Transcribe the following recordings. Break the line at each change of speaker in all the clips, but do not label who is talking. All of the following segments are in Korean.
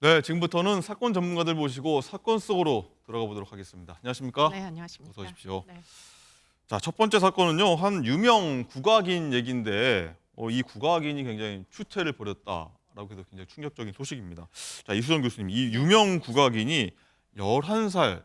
네, 지금부터는 사건 전문가들 모시고 사건 속으로 들어가 보도록 하겠습니다. 안녕하십니까?
네, 안녕하십니까.
어서 오십시오.
네.
자, 첫 번째 사건은요. 한 유명 국악인 얘기인데 어, 이 국악인이 굉장히 추태를 벌였다라고 해서 굉장히 충격적인 소식입니다. 자, 이수정 교수님, 이 유명 국악인이 11살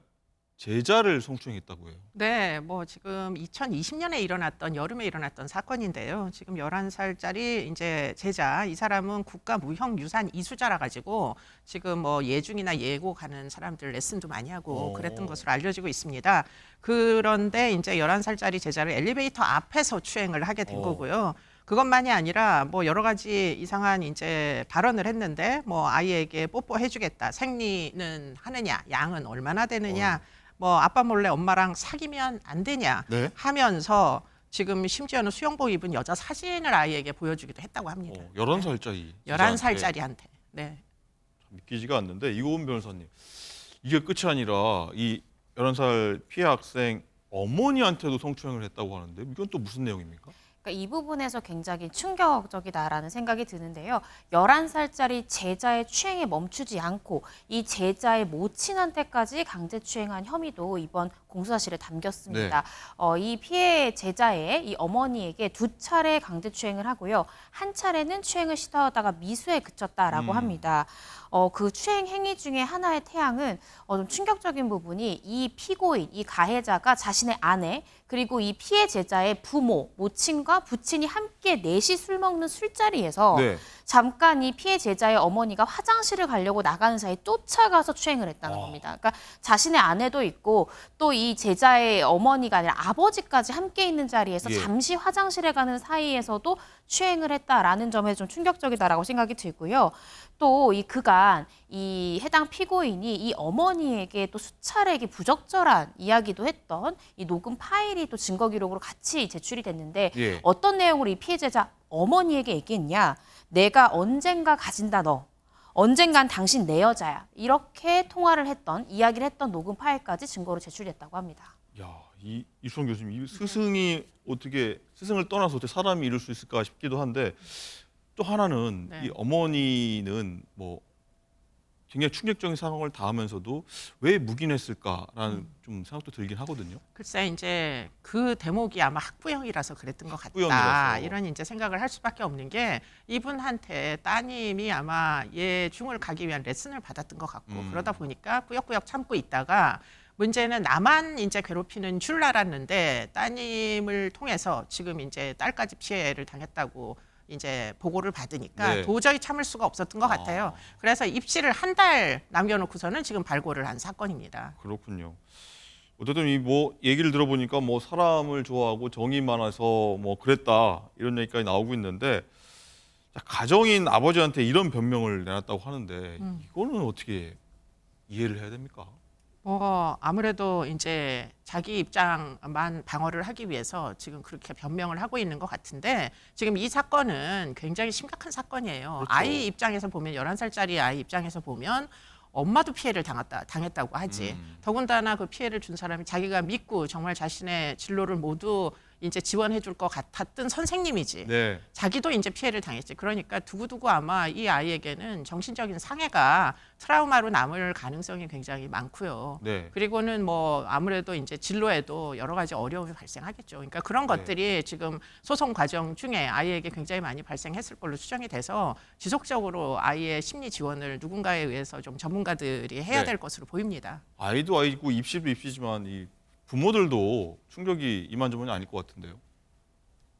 제자를 성추행했다고 해요.
네, 뭐 지금 2020년에 일어났던 여름에 일어났던 사건인데요. 지금 11살짜리 이제 제자 이 사람은 국가 무형 유산 이수자라 가지고 지금 뭐 예중이나 예고 가는 사람들 레슨도 많이 하고
오.
그랬던 것으로 알려지고 있습니다. 그런데 이제 11살짜리 제자를 엘리베이터 앞에서 추행을 하게 된
오.
거고요. 그것만이 아니라 뭐 여러 가지 이상한 이제 발언을 했는데 뭐 아이에게 뽀뽀해 주겠다. 생리는 하느냐, 양은 얼마나 되느냐, 뭐 아빠 몰래 엄마랑 사귀면 안 되냐
네.
하면서 지금 심지어는 수영복 입은 여자 사진을 아이에게 보여주기도 했다고 합니다.
어, 11살짜리.
11살짜리한테. 네.
믿기지가 않는데 이고은 변호사님. 이게 끝이 아니라 이 11살 피해 학생 어머니한테도 성추행을 했다고 하는데 이건 또 무슨 내용입니까?
그러니까 이 부분에서 굉장히 충격적이다라는 생각이 드는데요. 11살짜리 제자의 추행에 멈추지 않고 이 제자의 모친한테까지 강제 추행한 혐의도 이번 공수사실에 담겼습니다. 어, 이 피해 제자의 이 어머니에게 두 차례 강제 추행을 하고요. 한 차례는 추행을 시도하다가 미수에 그쳤다라고
음.
합니다. 어, 그 추행 행위 중에 하나의 태양은 어, 좀 충격적인 부분이 이 피고인, 이 가해자가 자신의 아내 그리고 이 피해 제자의 부모, 모친과 부친이 함께 넷이 술 먹는 술자리에서
네.
잠깐 이 피해 제자의 어머니가 화장실을 가려고 나가는 사이 쫓아가서 추행을 했다는
아.
겁니다. 그러니까 자신의 아내도 있고 또 이 제자의 어머니가 아니라 아버지까지 함께 있는 자리에서
예.
잠시 화장실에 가는 사이에서도 추행을 했다라는 점에 좀 충격적이다라고 생각이 들고요. 또 이 그간 이 해당 피고인이 이 어머니에게 또 수차례 부적절한 이야기도 했던 이 녹음 파일이 또 증거 기록으로 같이 제출이 됐는데
예.
어떤 내용으로 이 피해자자 어머니에게 얘기했냐? 내가 언젠가 가진다 너. 언젠간 당신 내 여자야. 이렇게 통화를 했던 이야기를 했던 녹음 파일까지 증거로 제출됐다고 합니다.
야, 이 이수정 교수님, 이 스승이 어떻게 스승을 떠나서 어떻게 사람이 이럴 수 있을까 싶기도 한데 또 하나는
네.
이 어머니는 뭐 굉장히 충격적인 상황을 당하면서도 왜 묵인했을까라는
음.
좀 생각도 들긴 하거든요.
글쎄 이제 그 대목이 아마 학부형이라서 그랬던 것 같다. 이런 이제 생각을 할 수밖에 없는 게 이분한테 따님이 아마 얘 중을 가기 위한 레슨을 받았던 것 같고
음.
그러다 보니까 꾸역꾸역 참고 있다가 문제는 나만 이제 괴롭히는 줄 알았는데 따님을 통해서 지금 이제 딸까지 피해를 당했다고 이제 보고를 받으니까
네.
도저히 참을 수가 없었던 것
아.
같아요. 그래서 입시를 한 달 남겨놓고서는 지금 발고를 한 사건입니다.
그렇군요. 어쨌든 이 뭐 얘기를 들어보니까 뭐 사람을 좋아하고 정이 많아서 뭐 그랬다 이런 얘기까지 나오고 있는데 자, 가정인 아버지한테 이런 변명을 내놨다고 하는데
음.
이거는 어떻게 이해를 해야 됩니까?
뭐 아무래도 이제 자기 입장만 방어를 하기 위해서 지금 그렇게 변명을 하고 있는 것 같은데 지금 이 사건은 굉장히 심각한 사건이에요.
그렇죠.
아이 입장에서 보면 11살짜리 아이 입장에서 보면 엄마도 피해를 당했다, 당했다고 하지.
음.
더군다나 그 피해를 준 사람이 자기가 믿고 정말 자신의 진로를 모두 이제 지원해 줄 것 같았던 선생님이지.
네.
자기도 이제 피해를 당했지. 그러니까 두고두고 아마 이 아이에게는 정신적인 상해가 트라우마로 남을 가능성이 굉장히 많고요.
네.
그리고는 뭐 아무래도 이제 진로에도 여러 가지 어려움이 발생하겠죠. 그러니까 그런
네.
것들이 지금 소송 과정 중에 아이에게 굉장히 많이 발생했을 걸로 추정이 돼서 지속적으로 아이의 심리 지원을 누군가에 의해서 좀 전문가들이 해야
네.
될 것으로 보입니다.
아이도 아이고 입시도 입시지만 이 부모들도 충격이 이만저만이 아닐 것 같은데요.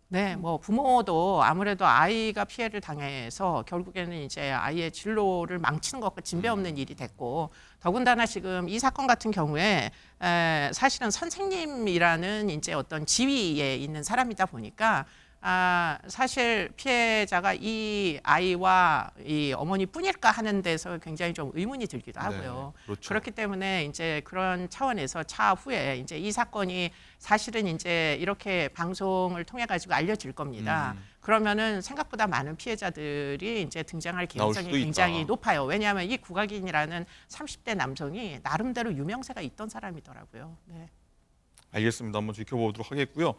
네, 뭐 부모도 아무래도 아이가 피해를 당해서 결국에는 이제 아이의 진로를 망치는 것과 진배 없는 일이 됐고 더군다나 지금 이 사건 같은 경우에 에, 사실은 선생님이라는 이제 어떤 지위에 있는 사람이다 보니까 아, 사실 피해자가 이 아이와 이 어머니뿐일까 하는 데서 굉장히 좀 의문이 들기도 하고요.
네, 그렇죠.
그렇기 때문에 이제 그런 차원에서 차후에 이제 이 사건이 사실은 이제 이렇게 방송을 통해 가지고 알려질 겁니다.
음.
그러면은 생각보다 많은 피해자들이 이제 등장할 가능성이
수도 있다.
굉장히 높아요. 왜냐하면 이 국악인이라는 30대 남성이 나름대로 유명세가 있던 사람이더라고요. 네.
알겠습니다. 한번 지켜보도록 하겠고요.